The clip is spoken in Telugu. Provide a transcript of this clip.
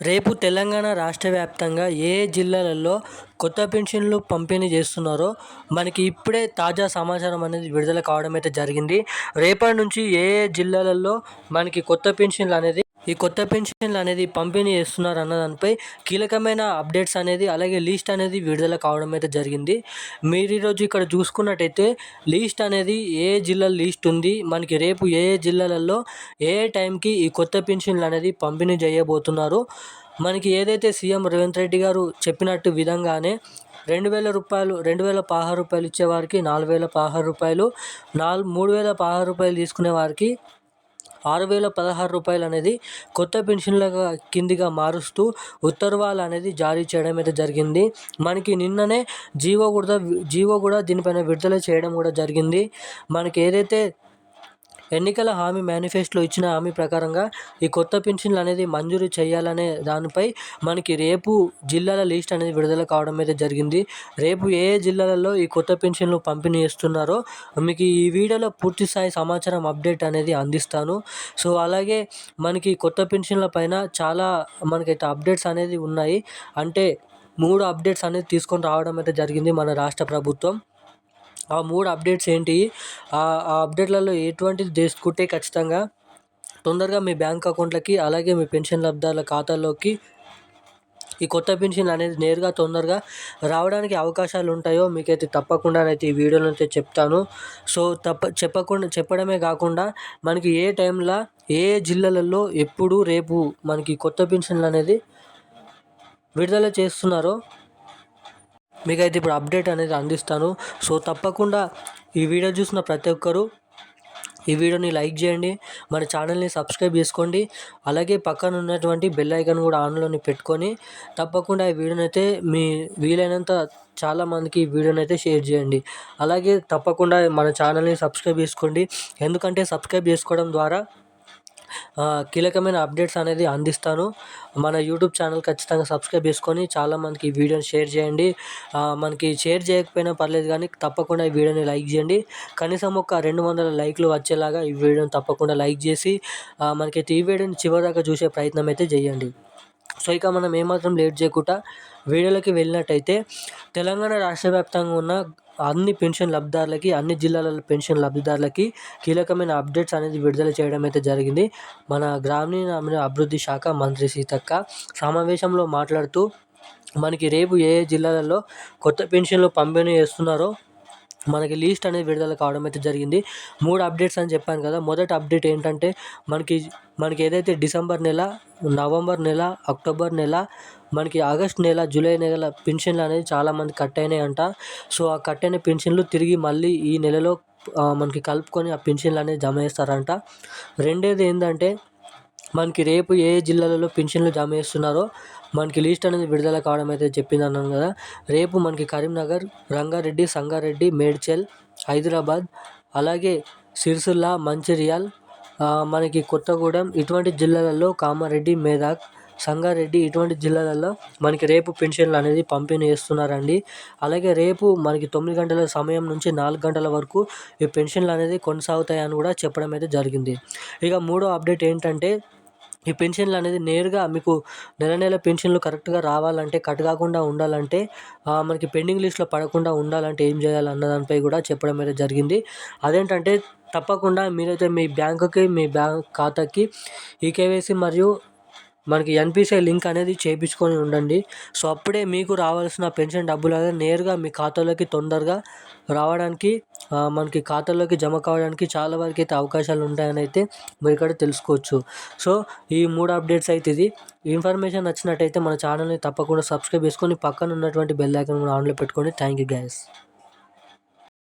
రేపు తెలంగాణ రాష్ట్ర వ్యాప్తంగా ఏ జిల్లాలలో కొత్త పెన్షన్లు పంపిణీ చేస్తున్నారో మనకి ఇప్పుడే తాజా సమాచారం అనేది విడుదల కావడం అయితే జరిగింది. రేపటి నుంచి ఏ ఏ జిల్లాలలో మనకి కొత్త పెన్షన్లు అనేది ఈ కొత్త పెన్షన్లు అనేది పంపిణీ చేస్తున్నారు అన్న దానిపై కీలకమైన అప్డేట్స్ అనేది అలాగే లీస్ట్ అనేది విడుదల కావడం అయితే జరిగింది. మీరు ఈరోజు ఇక్కడ చూసుకున్నట్టయితే లీస్ట్ అనేది ఏ జిల్లాల లీస్ట్ ఉంది మనకి రేపు ఏ ఏ జిల్లాలలో ఏ ఏ టైంకి ఈ కొత్త పెన్షన్లు అనేది పంపిణీ చేయబోతున్నారు. మనకి ఏదైతే సీఎం రేవంత్ రెడ్డి గారు చెప్పినట్టు విధంగానే రెండు వేల రూపాయలు రెండు వేల పదహారు రూపాయలు ఇచ్చేవారికి నాలుగు వేల పదహారు రూపాయలు నాలుగు మూడు వేల పదహారు రూపాయలు తీసుకునే వారికి ఆరు వేల పదహారు రూపాయలు అనేది కొత్త పెన్షన్లుగా కిందిగా మారుస్తూ ఉత్తర్వాలు అనేది జారీ చేయడం అయితే జరిగింది. మనకి నిన్ననే జీవో కూడా జీవో కూడా దీనిపైన విడుదల చేయడం కూడా జరిగింది. మనకి ఏదైతే ఎన్నికల హామీ మేనిఫెస్టోలో ఇచ్చిన హామీ ప్రకారంగా ఈ కొత్త పెన్షన్లు అనేది మంజూరు చేయాలనే దానిపై మనకి రేపు జిల్లాల లిస్ట్ అనేది విడుదల కావడం అయితే జరిగింది. రేపు ఏ ఏ జిల్లాలలో ఈ కొత్త పెన్షన్లు పంపిణీ చేస్తున్నారో మీకు ఈ వీడియోలో పూర్తి స్థాయి సమాచారం అప్డేట్ అనేది అందిస్తాను. సో అలాగే మనకి కొత్త పెన్షన్ల పైన చాలా మనకైతే అప్డేట్స్ అనేది ఉన్నాయి. అంటే మూడు అప్డేట్స్ అనేది తీసుకొని రావడం అయితే జరిగింది మన రాష్ట్ర ప్రభుత్వం. ఆ మూడు అప్డేట్స్ ఏంటి? ఆ అప్డేట్లలో ఎటువంటిది తీసుకుంటే ఖచ్చితంగా. తొందరగా మీ బ్యాంక్ అకౌంట్లకి అలాగే మీ పెన్షన్ లబ్ధాల ఖాతాల్లోకి ఈ కొత్త పెన్షన్ అనేది నేరుగా తొందరగా రావడానికి అవకాశాలు ఉంటాయో మీకైతే తప్పకుండా అయితే ఈ వీడియోలో అయితే చెప్తాను. సో తప్ప చెప్పకుండా చెప్పడమే కాకుండా మనకి ఏ టైంలో ఏ జిల్లాలలో ఎప్పుడు రేపు మనకి కొత్త పెన్షన్లు అనేది విడుదల చేస్తున్నారో మీకైతే ఇప్పుడు అప్డేట్ అనేది అందిస్తాను. సో తప్పకుండా ఈ వీడియో చూసిన ప్రతి ఒక్కరూ ఈ వీడియోని లైక్ చేయండి. మన ఛానల్ని సబ్స్క్రైబ్ చేసుకోండి. అలాగే పక్కన ఉన్నటువంటి బెల్ ఐకాన్ కూడా ఆన్లోని పెట్టుకొని తప్పకుండా ఈ వీడియోని అయితే మీ వీలైనంత చాలామందికి ఈ వీడియోని అయితే షేర్ చేయండి. అలాగే తప్పకుండా మన ఛానల్ని సబ్స్క్రైబ్ చేసుకోండి. ఎందుకంటే సబ్స్క్రైబ్ చేసుకోవడం ద్వారా కీలకమైన అప్డేట్స్ అనేది అందిస్తాను. మన యూట్యూబ్ ఛానల్ ఖచ్చితంగా సబ్స్క్రైబ్ చేసుకొని చాలామందికి ఈ వీడియోని షేర్ చేయండి. మనకి షేర్ చేయకపోయినా పర్లేదు కానీ తప్పకుండా ఈ వీడియోని లైక్ చేయండి. కనీసం ఒక రెండు వందల లైక్లు వచ్చేలాగా ఈ వీడియోని తప్పకుండా లైక్ చేసి మనకైతే ఈ వీడియోని చివరిదాకా చూసే ప్రయత్నం అయితే చేయండి. సో ఇక మనం ఏమాత్రం లేట్ చేయకుండా వీడియోలోకి వెళ్ళినట్టయితే తెలంగాణ రాష్ట్ర వ్యాప్తంగా ఉన్న అన్ని పెన్షన్ లబ్ధిదారులకి అన్ని జిల్లాల పెన్షన్ లబ్ధిదారులకి కీలకమైన అప్డేట్స్ అనేది విడుదల చేయడం అయితే జరిగింది. మన గ్రామీణ అభివృద్ధి శాఖ మంత్రి సీతక్క సమావేశంలో మాట్లాడుతూ మనకి రేపు ఏ ఏ జిల్లాలలో కొత్త పెన్షన్లు పంపిణీ చేస్తున్నారో మనకి లీస్ట్ అనేది విడుదల కావడం అయితే జరిగింది. మూడు అప్డేట్స్ అని చెప్పాను కదా మొదటి అప్డేట్ ఏంటంటే మనకి మనకి ఏదైతే డిసెంబర్ నెల నవంబర్ నెల అక్టోబర్ నెల మనకి ఆగస్ట్ నెల జూలై నెల పెన్షన్లు అనేది చాలామంది కట్ అయినాయి అంట. సో ఆ కట్ అయిన పెన్షన్లు తిరిగి మళ్ళీ ఈ నెలలో మనకి కలుపుకొని ఆ పెన్షన్లు అనేది జమ చేస్తారంట. రెండేది ఏంటంటే మనకి రేపు ఏ జిల్లాలలో పెన్షన్లు జమ చేస్తున్నారో మనకి లిస్ట్ అనేది విడుదల కావడం అయితే చెప్పింది అన్నాను కదా. రేపు మనకి కరీంనగర్ రంగారెడ్డి సంగారెడ్డి మేడ్చల్ హైదరాబాద్ అలాగే సిరిసిల్ల మంచిర్యాల్ మనకి కొత్తగూడెం ఇటువంటి జిల్లాలలో కామారెడ్డి మేదక్ సంగారెడ్డి ఇటువంటి జిల్లాలలో మనకి రేపు పెన్షన్లు అనేది పంపిణీ చేస్తున్నారండి. అలాగే రేపు మనకి తొమ్మిది గంటల సమయం నుంచి నాలుగు గంటల వరకు ఈ పెన్షన్లు అనేది కొనసాగుతాయని కూడా చెప్పడం అయితే జరిగింది. ఇక మూడో అప్డేట్ ఏంటంటే ఈ పెన్షన్లు అనేది నేరుగా మీకు నెల నెల పెన్షన్లు కరెక్ట్గా రావాలంటే కట్ కాకుండా ఉండాలంటే మనకి పెండింగ్ లిస్ట్లో పడకుండా ఉండాలంటే ఏం చేయాలి అన్న దానిపై కూడా చెప్పడం అయితే జరిగింది. అదేంటంటే తప్పకుండా మీరైతే మీ బ్యాంకుకి మీ బ్యాంక్ ఖాతాకి ఈ కేవైసీ మరియు మనకి ఎన్పిసిఐ లింక్ అనేది చేయించుకొని ఉండండి. సో అప్పుడే మీకు రావాల్సిన పెన్షన్ డబ్బులు అనేది నేరుగా మీ ఖాతాలోకి తొందరగా రావడానికి మనకి ఖాతాలోకి జమ కావడానికి చాలా వరకు అయితే అవకాశాలు ఉంటాయని అయితే మీరు ఇక్కడ తెలుసుకోవచ్చు. సో ఈ మూడు అప్డేట్స్ అయితే ఇది. ఇన్ఫర్మేషన్ నచ్చినట్టయితే మన ఛానల్ని తప్పకుండా సబ్స్క్రైబ్ చేసుకొని పక్కన ఉన్నటువంటి బెల్ ఐకాన్ కూడా ఆన్లో పెట్టుకోండి థ్యాంక్ యూ గ్యాస్.